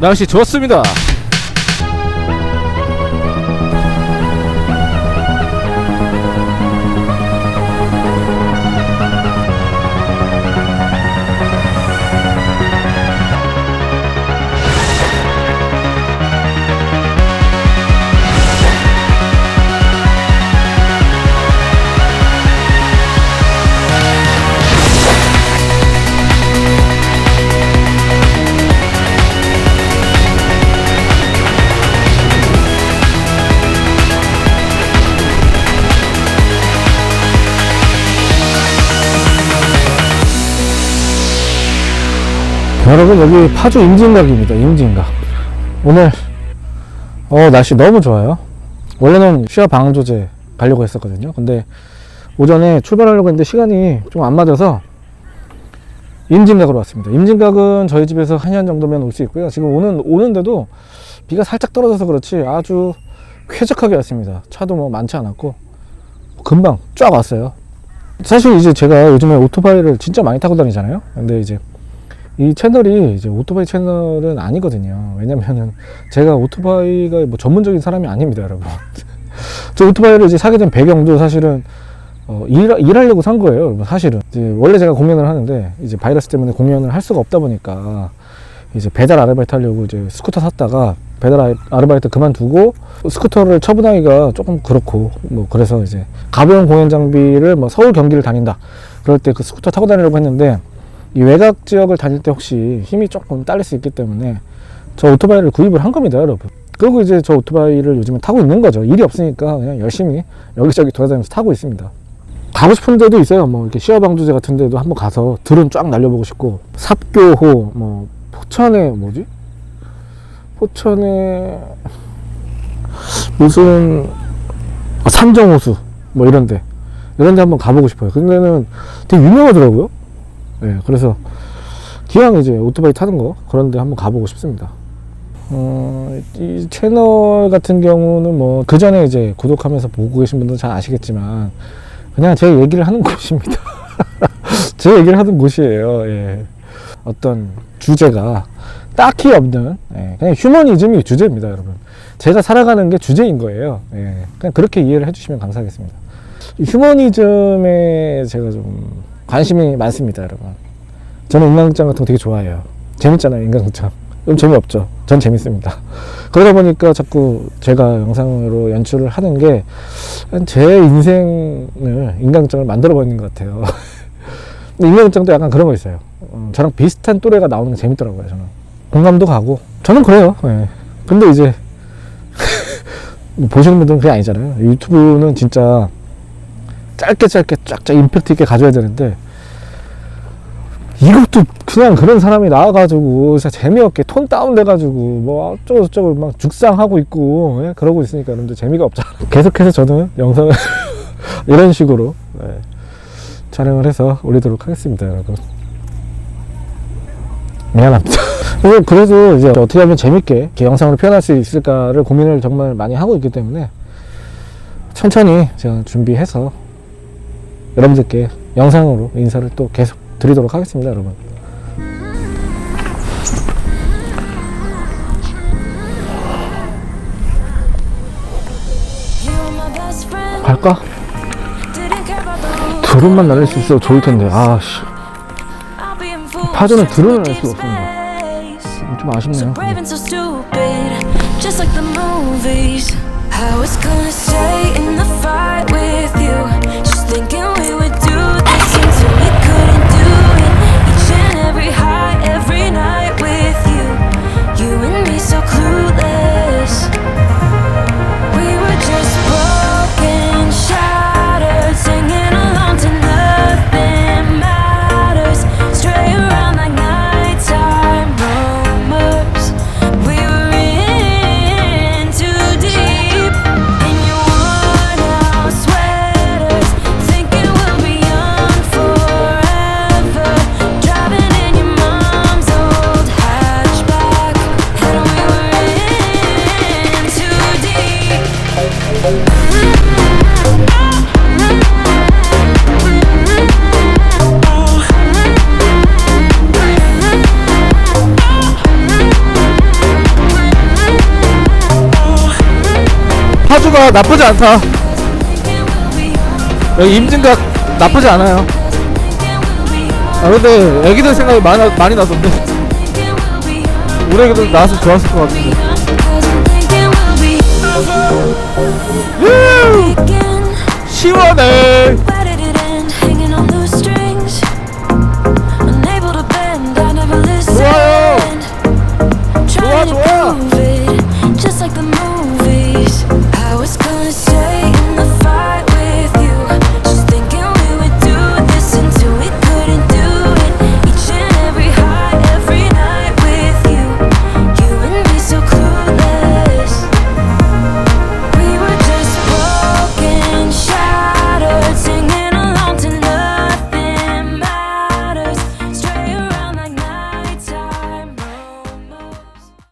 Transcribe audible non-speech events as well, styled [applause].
날씨 좋습니다. 여러분 여기 파주 임진각입니다. 임진각. 오늘 어 날씨 너무 좋아요. 원래는 시야 방황 조제 가려고 했었거든요. 근데 오전에 출발하려고 했는데 시간이 좀 안 맞아서 임진각으로 왔습니다. 임진각은 저희 집에서 한 시간 정도면 올 수 있고요. 지금 오는 오는데도 비가 살짝 떨어져서 그렇지 아주 쾌적하게 왔습니다. 차도 뭐 많지 않았고 금방 쫙 왔어요. 사실 이제 제가 요즘에 오토바이를 진짜 많이 타고 다니잖아요. 근데 이제 이 채널이 이제 오토바이 채널은 아니거든요. 왜냐면은 제가 오토바이가 뭐 전문적인 사람이 아닙니다, 여러분. [laughs] 저 오토바이를 이제 사게 된 배경도 사실은 어, 일, 일하려고 산 거예요, 여러분. 사실은. 원래 제가 공연을 하는데 이제 바이러스 때문에 공연을 할 수가 없다 보니까 이제 배달 아르바이트 하려고 이제 스쿠터 샀다가 배달 아- 아르바이트 그만두고 스쿠터를 처분하기가 조금 그렇고 뭐 그래서 이제 가벼운 공연 장비를 뭐 서울 경기를 다닌다 그럴 때 그 스쿠터 타고 다니려고 했는데 이 외곽 지역을 다닐 때 혹시 힘이 조금 딸릴 수 있기 때문에 저 오토바이를 구입을 한 겁니다, 여러분. 그리고 이제 저 오토바이를 요즘에 타고 있는 거죠. 일이 없으니까 그냥 열심히 여기저기 돌아다니면서 타고 있습니다. 가고 싶은 데도 있어요. 뭐 이렇게 시어방주제 같은 데도 한번 가서 드론 쫙 날려보고 싶고 삽교호 뭐 포천에 뭐지? 포천에 무슨 아, 산정호수 뭐 이런데 이런데 한번 가보고 싶어요. 근데는 되게 유명하더라고요. 네, 그래서 기왕 이제 오토바이 타는 거 그런데 한번 가보고 싶습니다. 어, 이 채널 같은 경우는 뭐 그 전에 이제 구독하면서 보고 계신 분들은 잘 아시겠지만 그냥 제 얘기를 하는 [laughs] 곳입니다. 제 얘기를 하는 곳이에요. 예. 어떤 주제가 딱히 없는 예, 그냥 휴머니즘이 주제입니다, 여러분. 제가 살아가는 게 주제인 거예요. 예, 그냥 그렇게 이해를 해주시면 감사하겠습니다. 이 휴머니즘에 제가 좀 관심이 많습니다, 여러분. 저는 인간극장 같은 거 되게 좋아해요. 재밌잖아요, 인간극장. 좀 재미없죠. 전 재밌습니다. [laughs] 그러다 보니까 자꾸 제가 영상으로 연출을 하는 게 제 인생을 인간극장을 만들어 버리는 것 같아요. [laughs] 근데 인간극장도 약간 그런 거 있어요. 어, 저랑 비슷한 또래가 나오는 게 재밌더라고요, 저는. 공감도 가고. 저는 그래요. 예. 근데 이제 [laughs] 뭐 보시는 분들은 그게 아니잖아요. 유튜브는 진짜 짧게 짧게 쫙쫙 임팩트 있게 가져야 되는데 이것도 그냥 그런 사람이 나와가지고 진짜 재미없게 톤 다운돼가지고 뭐 어쩌고 저쩌고 막 죽상하고 있고 예? 그러고 있으니까 여러분들 재미가 없잖아 [laughs] 계속해서 저는 영상을 [laughs] 이런 식으로 예, 촬영을 해서 올리도록 하겠습니다 여러분 미안합니다 [laughs] 그래서- 그래서 이제 어떻게 하면 재밌게 영상으로 표현할 수 있을까를 고민을 정말 많이 하고 있기 때문에 천천히 제가 준비해서 여러분들께 영상으로 인사를 또 계속 드리도록 하겠습니다, 여러분. 갈까? 드론만 날릴 수 있어 좋을 텐데. 아, 씨. 파전은 드론을 날 수가 없습니다. 좀 아쉽네요. brave and so stupid, just like the movies. I was gonna stay in the fight with you, 호수가 나쁘지 않다. 여기 임진각 나쁘지 않아요. 아 근데 애기들 생각이 많이, 나- 많이 나던데 우리 애기들 나왔으면 좋았을 것 같은데 시원해